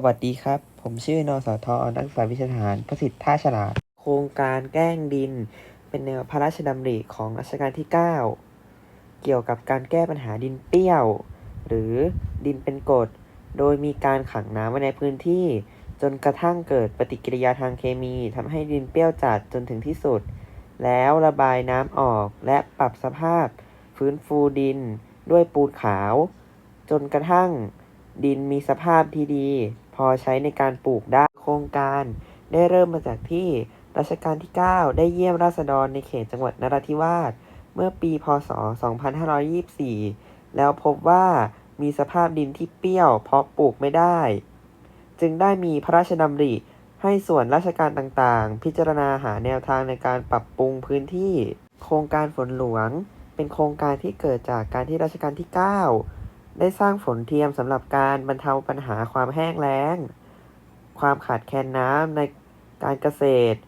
สวัสดีครับ ผมชื่อนสทนักศึกษาวิชาทหารประสิทธิ์ท่าฉลาด โครงการแกล้งดิน เป็นแนวพระราชดำริของรัชกาลที่ 9 เกี่ยวกับการแก้ปัญหาดินเปรี้ยว หรือดินเป็นกรดโดยมีการขังน้ำไว้ในพื้นที่ จนกระทั่งเกิดปฏิกิริยาทางเคมีทำให้ดินเปรี้ยวจัดจนถึงที่สุด แล้วระบายน้ำออกและปรับสภาพ ฟื้นฟูดินด้วยปูนขาว จนกระทั่งดินมีสภาพที่ดี อใช้ในการปลูกได้โครงการ ได้เริ่มมาจากที่รัชกาลที่ 9 ได้เยี่ยมราษฎรในเขตจังหวัดนราธิวาสเมื่อปี พศ 2524 แล้วพบว่ามีสภาพดินที่เปรี้ยวเพราะปลูกไม่ได้ จึงได้มีพระราชดำริให้ส่วนราชการต่างๆ พิจารณาหาแนวทางในการปรับปรุงพื้นที่ โครงการฝนหลวง เป็นโครงการที่เกิดจากการที่รัชกาลที่ 9 ได้สร้างฝนเทียมสำหรับการบรรเทาปัญหาความแห้งแล้ง ความขาดแคลนน้ำในการเกษตร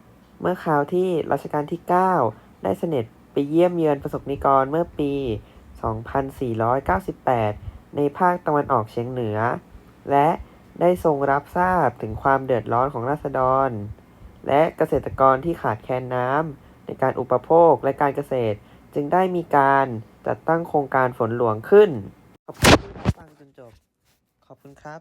เมื่อคราวที่รัชกาลที่ 9 ได้เสด็จไปเยี่ยมเยือนประสบนิกรเมื่อปี 2498 ในภาคตะวันออกเฉียงเหนือ และได้ทรงรับทราบถึงความเดือดร้อนของราษฎร และเกษตรกรที่ขาดแคลนน้ำในการอุปโภคและการเกษตร จึงได้มีการจัดตั้งโครงการฝนหลวงขึ้น ขอบคุณครับ